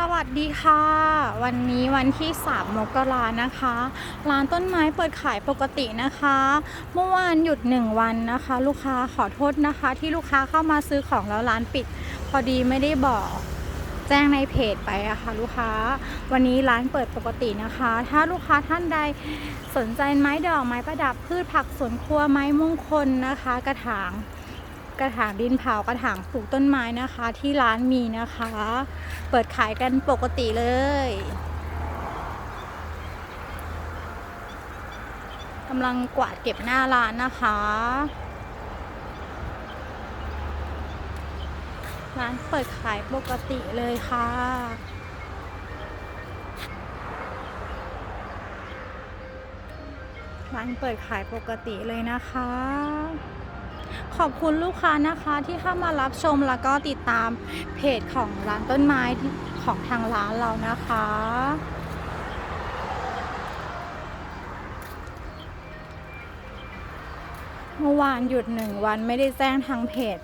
สวัสดีค่ะ วันนี้วันที่ 3 มกรานะคะ ร้านต้นไม้เปิดขายปกตินะคะ เมื่อวานหยุด 1 วันนะคะ ลูกค้าขอโทษนะคะ ที่ลูกค้าเข้ามาซื้อของแล้วร้านปิด พอดีไม่ได้บอกแจ้งในเพจไปอะค่ะลูกค้า วันนี้ร้านเปิดปกตินะคะ ถ้าลูกค้าท่านใดสนใจไม้ดอกไม้ประดับพืชผักสวนครัวไม้มงคลนะคะ กระถาง กระถางดินเผากระถางปลูกต้นไม้นะคะ ที่ร้านมีนะคะ เปิดขายกันปกติเลยกำลังกวาดเก็บหน้าร้านนะคะ ร้านเปิดขายปกติเลยค่ะร้านเปิดขายปกติเลยนะคะ ขอบคุณลูกค้านะคะที่เข้ามารับชมแล้วก็ติดตามเพจของร้านต้นไม้ของทางร้านเรานะคะเมื่อวานหยุดหนึ่งวันไม่ได้แจ้งทางเพจ